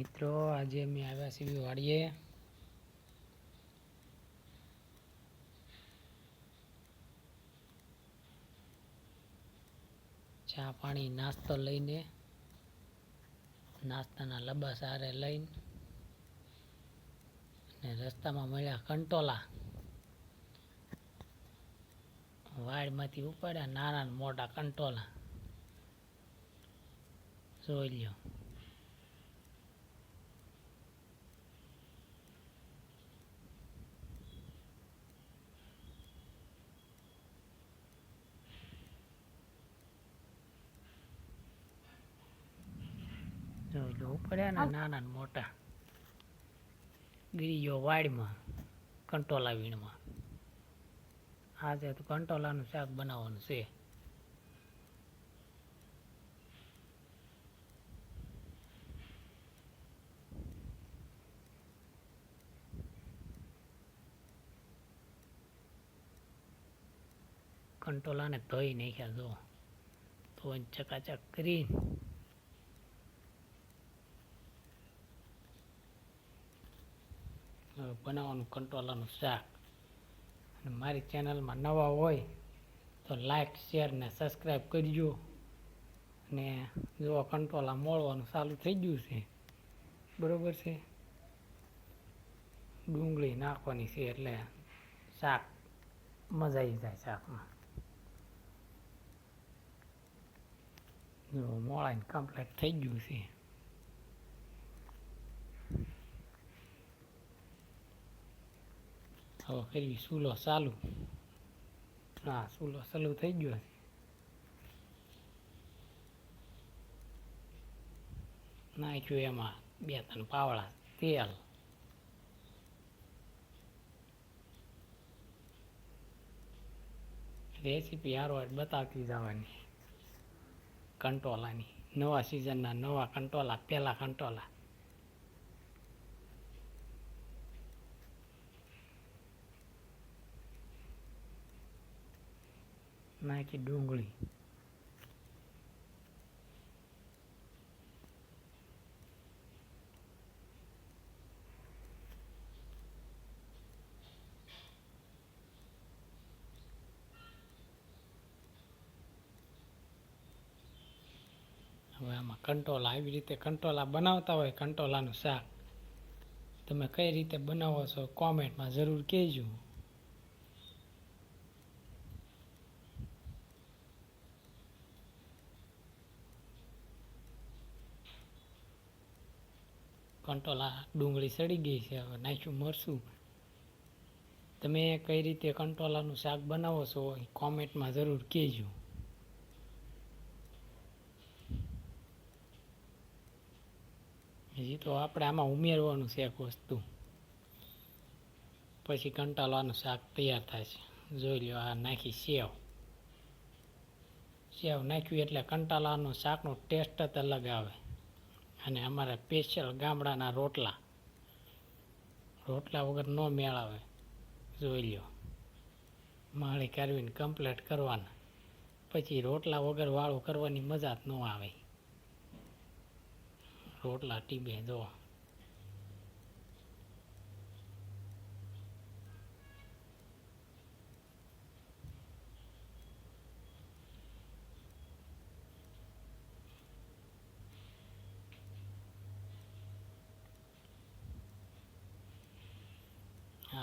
મિત્રો, આજે અમે આવ્યા છીએ વાડીએ. ચા પાણી, નાસ્તો લઈને, નાસ્તાના લબા સારે લઈને, અને રસ્તામાં મળ્યા કંટોલા. વાડમાંથી ઉપાડ્યા નાના મોટા કંટોલા. જોઈ લ્યો. જોઈ લો ઉપડ્યા ને નાના ને મોટા. ગીરી ગયો વાડમાં કંટોલા વીણમાં. આજે તો કંટોલાનું શાક બનાવવાનું છે. કંટોલાને ધોઈ નાખ્યા જો. ધોઈને ચકાચક કરી બનાવવાનું કંટ્રોલાનું શાક. અને મારી ચેનલમાં નવા હોય તો લાઈક, શેર ને સબસ્ક્રાઈબ કરજો. ને જો કંટ્રોલા મોળવાનું ચાલુ થઈ ગયું છે, બરોબર છે? ડુંગળી નાખવાની છે એટલે શાક મજા આવી જાય શાકમાં. જો મોળાઈને કમ્પ્લીટ થઈ ગયું છે. હવે કરવી સુલો ચાલુ હા સુલો ચાલુ થઈ ગયો નાખ્યું એમાં બે ત્રણ પાવડા તેલ રેસીપી હારવાટ બતાવતી જવાની કંટોલાની નવા સિઝનના નવા કંટોલા પહેલા કંટોલા નાખી ડુંગળી હવે આમાં કંટોલા, આવી રીતે કંટોલા બનાવતા હોય કંટોલાનું શાક. તમે કઈ રીતે બનાવો છો કોમેન્ટમાં જરૂર કહેજો. કંટોલા ડુંગળી સડી ગઈ છે, હવે નાખ્યું મરશું તમે કઈ રીતે કંટોલાનું શાક બનાવો છો એ કોમેન્ટમાં જરૂર કહેજો. હજી તો આપણે આમાં ઉમેરવાનું છે એક વસ્તુ. પછી કંટાલાનું શાક તૈયાર થાય છે. જોઈ લો આ નાખી સેવ. સેવ નાખ્યું એટલે કંટાલાનું શાકનો ટેસ્ટ જ અલગ આવે. અને અમારા સ્પેશિયલ ગામડાના રોટલા. રોટલા વગર ન મેળ આવે જોઈ લ્યો. માળી કરવીને કમ્પ્લેટ કરવાના. પછી રોટલા વગર વાળું કરવાની મજા જ ન આવે. રોટલા ટીબે જો.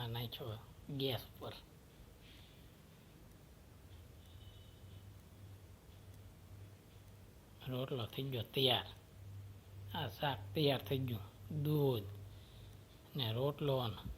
નાખ્યો ગેસ પર રોટલો થઈ ગયો તૈયાર. આ શાક તૈયાર થઈ ગયું. દૂધ ને રોટલો ને